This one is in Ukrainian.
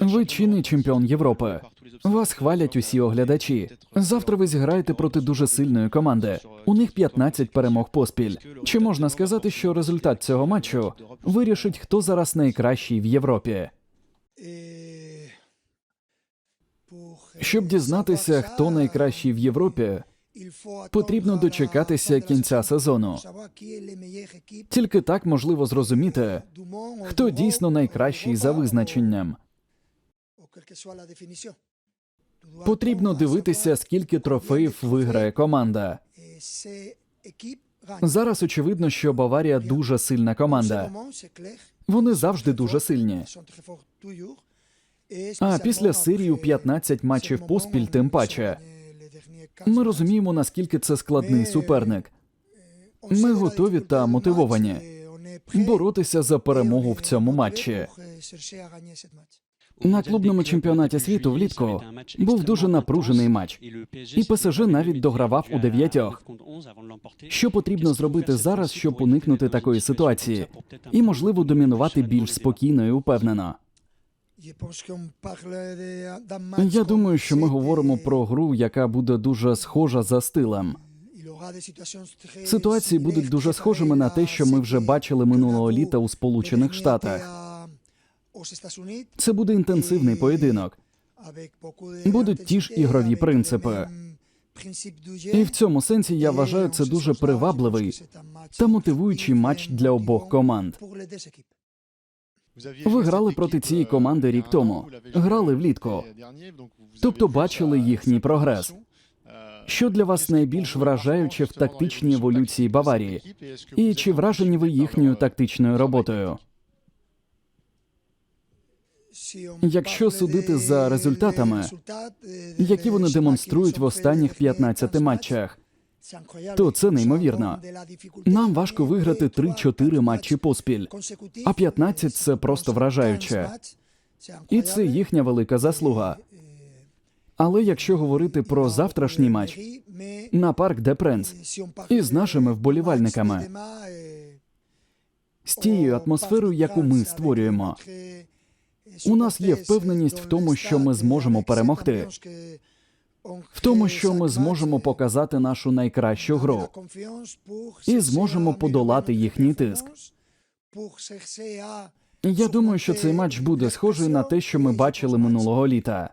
Ви чинний чемпіон Європи. Вас хвалять усі оглядачі. Завтра ви зіграєте проти дуже сильної команди. У них 15 перемог поспіль. Чи можна сказати, що результат цього матчу вирішить, хто зараз найкращий в Європі? Щоб дізнатися, хто найкращий в Європі, потрібно дочекатися кінця сезону. Тільки так можливо зрозуміти, хто дійсно найкращий за визначенням. Потрібно дивитися, скільки трофеїв виграє команда. Зараз очевидно, що Баварія дуже сильна команда. Вони завжди дуже сильні. А після серії у 15 матчів поспіль, тим паче. Ми розуміємо, наскільки це складний суперник. Ми готові та мотивовані боротися за перемогу в цьому матчі. На клубному чемпіонаті світу влітку був дуже напружений матч, і ПСЖ навіть догравав у дев'ятьох. Що потрібно зробити зараз, щоб уникнути такої ситуації, і можливо домінувати більш спокійно і упевнено. Я думаю, що ми говоримо про гру, яка буде дуже схожа за стилем. Ситуації будуть дуже схожими на те, що ми вже бачили минулого літа у Сполучених Штатах. Це буде інтенсивний поєдинок. Будуть ті ж ігрові принципи. І в цьому сенсі я вважаю це дуже привабливий та мотивуючий матч для обох команд. Ви грали проти цієї команди рік тому, грали влітку, тобто бачили їхній прогрес. Що для вас найбільш вражаюче в тактичній еволюції Баварії? І чи вражені ви їхньою тактичною роботою? Якщо судити за результатами, які вони демонструють в останніх 15 матчах, то це неймовірно. Нам важко виграти 3-4 матчі поспіль, а 15 – це просто вражаюче. І це їхня велика заслуга. Але якщо говорити про завтрашній матч на парк де Пренс із нашими вболівальниками, з тією атмосферою, яку ми створюємо, у нас є впевненість в тому, що ми зможемо перемогти, в тому, що ми зможемо показати нашу найкращу гру і зможемо подолати їхній тиск. Я думаю, що цей матч буде схожий на те, що ми бачили минулого літа.